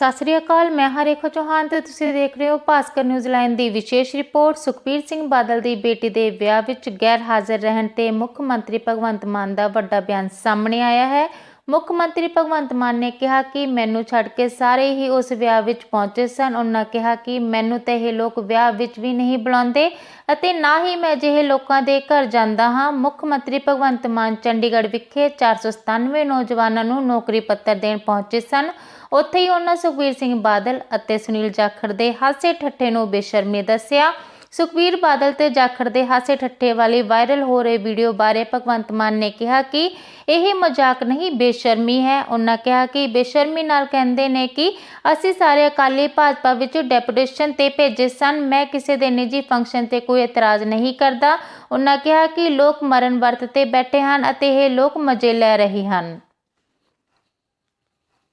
ਸਤਿ ਸ੍ਰੀ ਅਕਾਲ, ਮੈਂ ਹਰੇਖਾ ਚੌਹਾਨ ਤੇ ਤੁਸੀਂ ਦੇਖ ਰਹੇ ਹੋ ਭਾਸਕਰ ਨਿਊਜ਼ ਦੀ ਵਿਸ਼ੇਸ਼ ਰਿਪੋਰਟ। ਸੁਖਬੀਰ ਸਿੰਘ ਬਾਦਲ ਦੀ ਬੇਟੀ ਦੇ ਵਿਆਹ ਵਿੱਚ ਗੈਰ ਹਾਜ਼ਰ ਰਹਿਣ ਤੇ ਮੁੱਖ ਮੰਤਰੀ ਭਗਵੰਤ ਮਾਨ ਦਾ ਵੱਡਾ ਬਿਆਨ ਸਾਹਮਣੇ ਆਇਆ ਹੈ। ਮੁੱਖ ਮੰਤਰੀ ਭਗਵੰਤ ਮਾਨ ਨੇ ਕਿਹਾ ਕਿ ਮੈਨੂੰ ਛੱਡ ਕੇ ਸਾਰੇ ਹੀ ਉਸ ਵਿਆਹ ਵਿੱਚ ਪਹੁੰਚੇ ਸਨ। ਉਹਨਾਂ ਕਿਹਾ ਕਿ ਮੈਨੂੰ ਤਾਂ ਇਹ ਲੋਕ ਵਿਆਹ ਵਿੱਚ ਵੀ ਨਹੀਂ ਬੁਲਾਉਂਦੇ ਅਤੇ ਨਾ ਹੀ ਮੈਂ ਅਜਿਹੇ ਲੋਕਾਂ ਦੇ ਘਰ ਜਾਂਦਾ ਹਾਂ। ਮੁੱਖ ਮੰਤਰੀ ਭਗਵੰਤ ਮਾਨ ਚੰਡੀਗੜ੍ਹ ਵਿਖੇ 497 ਨੌਜਵਾਨਾਂ ਨੂੰ ਨੌਕਰੀ ਪੱਤਰ ਦੇਣ ਪਹੁੰਚੇ ਸਨ। ਉੱਥੇ ਹੀ ਉਹਨਾਂ ਸੁਖਬੀਰ ਸਿੰਘ ਬਾਦਲ ਅਤੇ ਸੁਨੀਲ ਜਾਖੜ ਦੇ ਹਾਸੇ ਠੱਠੇ ਨੂੰ ਬੇਸ਼ਰਮੀ ਦੱਸਿਆ। ਸੁਖਬੀਰ ਬਾਦਲ ਤੇ ਜਾਖੜ ਦੇ ਹਾਸੇ ਠੱਠੇ ਵਾਲੀ ਵਾਇਰਲ ਹੋ ਰਹੀ ਵੀਡੀਓ ਬਾਰੇ ਭਗਵੰਤ ਮਾਨ ਨੇ ਕਿਹਾ ਕਿ ਇਹ ਮਜ਼ਾਕ ਨਹੀਂ, ਬੇਸ਼ਰਮੀ ਹੈ। ਉਹਨਾਂ ਕਿਹਾ ਕਿ ਬੇਸ਼ਰਮੀ ਨਾਲ ਕਹਿੰਦੇ ਨੇ ਕਿ ਅਸੀਂ ਸਾਰੇ ਅਕਾਲੀ ਭਾਜਪਾ ਵਿੱਚ ਡੈਪੂਟੇਸ਼ਨ ਤੇ ਭੇਜੇ ਸਨ। ਮੈਂ ਕਿਸੇ ਦੇ ਨਿੱਜੀ ਫੰਕਸ਼ਨ ਤੇ ਕੋਈ ਇਤਰਾਜ਼ ਨਹੀਂ ਕਰਦਾ। ਉਹਨਾਂ ਕਿਹਾ ਕਿ ਲੋਕ ਮਰਨ ਵਰਤ ਤੇ ਬੈਠੇ ਹਨ ਅਤੇ ਇਹ ਲੋਕ ਮਜ਼ੇ ਲੈ ਰਹੇ ਹਨ।